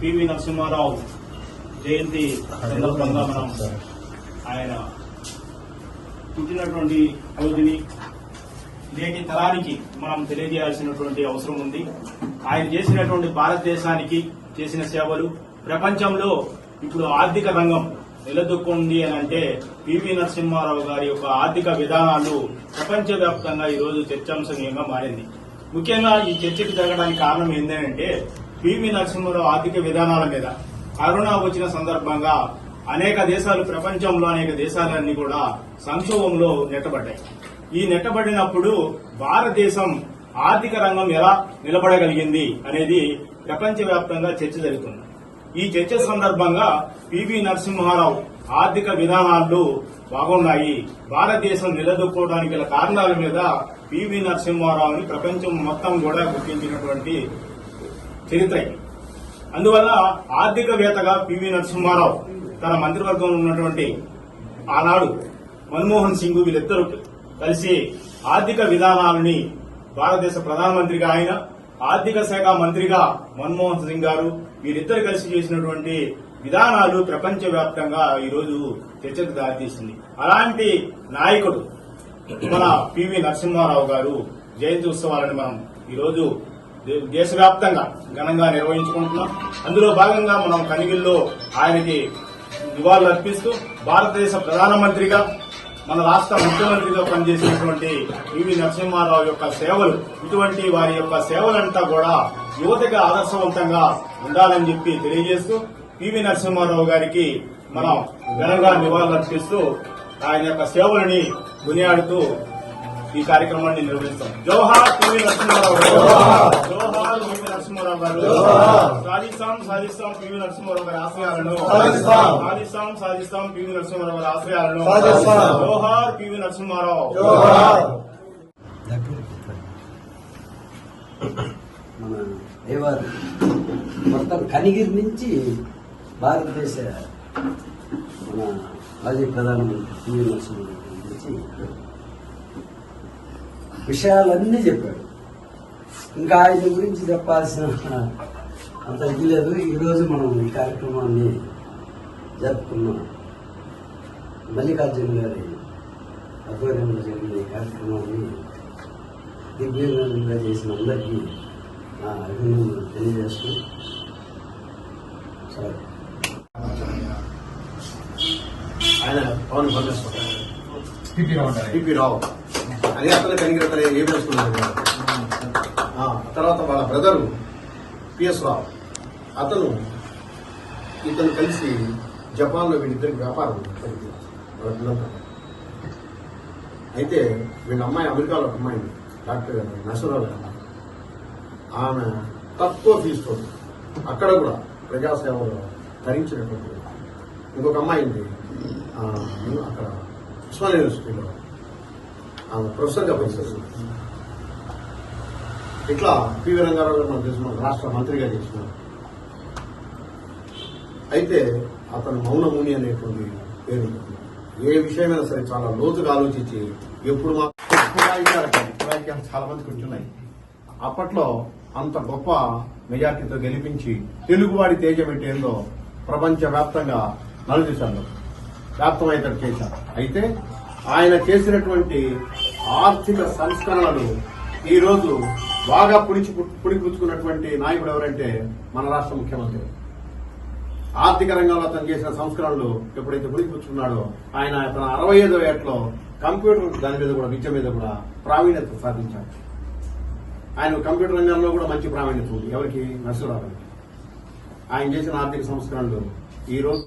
PV Narasimha Rao జయంతి సందర్భంగా మనం ఆయన పుట్టినటువంటి రోజుని నేటి తరానికి మనం తెలియజేయాల్సినటువంటి అవసరం ఉంది. ఆయన చేసినటువంటి భారతదేశానికి చేసిన సేవలు ప్రపంచంలో ఇప్పుడు ఆర్థిక రంగం నిలదొక్కుంది అని అంటే పివి నరసింహారావు గారి యొక్క ఆర్థిక విధానాలు ప్రపంచవ్యాప్తంగా ఈరోజు రోజు చర్చాంశంగా మారింది. ముఖ్యంగా ఈ చర్చకు జరగడానికి కారణం ఏంటంటే పివి నరసింహారావు ఆర్థిక విధానాల మీద కరోనా వచ్చిన సందర్భంగా అనేక దేశాలు ప్రపంచంలో అనేక దేశాలన్నీ కూడా సంక్షోభంలో నెట్టబడ్డాయి. ఈ నెట్టబడినప్పుడు భారతదేశం ఆర్థిక రంగం ఎలా నిలబడగలిగింది అనేది ప్రపంచవ్యాప్తంగా చర్చ జరుగుతుంది. ఈ చర్చ సందర్భంగా పివి నరసింహారావు ఆర్థిక విధానాలు బాగున్నాయి. భారతదేశం నిలదొక్కుకోవడానికి గల కారణాల మీద పివి నరసింహారావుని ప్రపంచం మొత్తం కూడా గుర్తించినటువంటి చరిత్ర ఇది. అందువల్ల ఆర్థికవేత్తగా పివి నరసింహారావు తన మంత్రివర్గంలో ఉన్నటువంటి ఆనాడు మన్మోహన్ సింగ్ వీళ్ళిద్దరూ కలిసి ఆర్థిక విధానాలని భారతదేశ ప్రధానమంత్రిగా ఆయన ఆర్థిక శాఖ మంత్రిగా మన్మోహన్ సింగ్ గారు వీరిద్దరు కలిసి చేసినటువంటి విధానాలు ప్రపంచవ్యాప్తంగా ఈరోజు చర్చకు దారితీసింది. అలాంటి నాయకుడు మన పివి నరసింహారావు గారు జయంతి ఉత్సవాలను మనం ఈరోజు దేశవ్యాప్తంగా ఘనంగా నిర్వహించుకుంటున్నాం. అందులో భాగంగా మనం కనిగిల్లో ఆయనకి నివాళులు అర్పిస్తూ భారతదేశ ప్రధానమంత్రిగా మన రాష్ట్ర ముఖ్యమంత్రిగా పనిచేసినటువంటి పివి నరసింహారావు యొక్క సేవలు ఇటువంటి వారి యొక్క సేవలంతా కూడా యువతకి ఆదర్శవంతంగా ఉండాలని చెప్పి తెలియజేస్తూ పివి నరసింహారావు గారికి మనం ఘనంగా నివాళులు అర్పిస్తూ ఆయన యొక్క సేవలని కొనియాడుతూ ఈ కార్యక్రమాన్ని నిర్వహిస్తాం. జోహార్ పివి నరసింహారావు జోహార్. పివి నరసింహారావు గారు. సాధిస్తాం సాధిస్తాం పివి నరసింహారావు గారి ఆశయాలను. సాధిస్తాం. సాధిస్తాం పివి నరసింహారావు గారి ఆశయాలను. జోహార్ పివి నరసింహారావు. మన దేవారు మొత్తం కనిగిరి నుంచి భారతదేశ మన మాజీ ప్రధానమంత్రి పివి నరసింహారావు నుంచి విషయాలన్నీ చెప్పాడు. ఇంకా ఆయన గురించి చెప్పాల్సిన అంత ఇది లేదు. ఈరోజు మనం ఈ కార్యక్రమాన్ని జరుపుకున్నాం. మల్లికార్జున గారి ఆధ్వర్యంలో జరిగిన ఈ కార్యక్రమాన్ని దిగ్విజయంగా చేసిన అందరికీ నా అభినందనలు తెలియజేస్తూ సరే. ఆయన పవన్ పిపి రావు. పిపి రావు. అది అతను కనిగిరి అతను ఏం తర్వాత వాళ్ళ బ్రదరు పిఎస్ రావు అతను ఇతను కలిసి జపాన్లో వీళ్ళిద్దరికి వ్యాపారం జరిగింది. అయితే వీళ్ళ అమ్మాయి అమెరికాలో ఒక అమ్మాయి డాక్టర్ నర్సరావు అమ్మాయి. ఆమె తక్కువ ఫీజుతో అక్కడ కూడా ప్రజాసేవలో ధరించినటువంటి ఇంకొక అమ్మాయి ఉంది అక్కడ ఉస్మాన్ యూనివర్సిటీలో ఆమె ప్రొఫెసర్గా పనిచేస్తుంది. ఇట్లా పివి రంగారావు గారు మనం తెలుసుకున్నాం రాష్ట్ర మంత్రిగా చేసినారు అయితే అతను మౌనముని అనేటువంటి పేరు ఏ విషయమైనా సరే చాలా లోతుగా ఆలోచించి ఎప్పుడు మా చాలా మందికి ఉంటున్నాయి అప్పట్లో అంత గొప్ప మెజార్టీతో గెలిపించి తెలుగువాడి తేజం అంటే ప్రపంచవ్యాప్తంగా ప్రపంచ వ్యాప్తంగా నలుదేశాల్లో వ్యాప్తమయ్యేటట్టు చేశారు. అయితే ఆయన చేసినటువంటి ఆర్థిక సంస్కరణలు ఈ రోజు బాగా పుడిచి పుడిపుచ్చుకున్నటువంటి నాయకుడు ఎవరంటే మన రాష్ట్ర ముఖ్యమంత్రి. ఆర్థిక రంగంలో అతను చేసిన సంస్కరణలు ఎప్పుడైతే పుడిపుచ్చుకున్నాడో ఆయన తన అరవై ఐదో ఏట్లో కంప్యూటర్ దాని మీద కూడా విద్య మీద కూడా ప్రావీణ్యత సాధించాడు. ఆయన కంప్యూటర్ రంగంలో కూడా మంచి ప్రావీణ్యత ఉంది. ఎవరికి? నరసింహరావు ఆయన చేసిన ఆర్థిక సంస్కరణలు ఈ రోజు